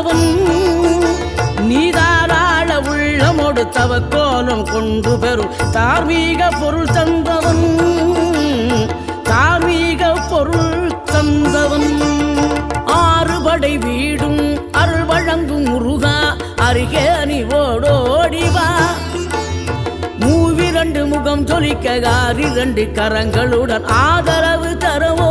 தருகின்றவன் நீதாராள உள்ளமோடு தவக்கோலம் கொண்டு பெறும். தார்மீக பொருள் தந்தவன் தார்மீக பொருள் தந்தவன். ஆறுபடை வீடும் அருள் வழங்கும் முருகா அருகே அணிவோடோடிவா மூவிரண்டு முகம் ஜொலிக்க ஆறிரண்டு கரங்களுடன் ஆதரவு தரவோ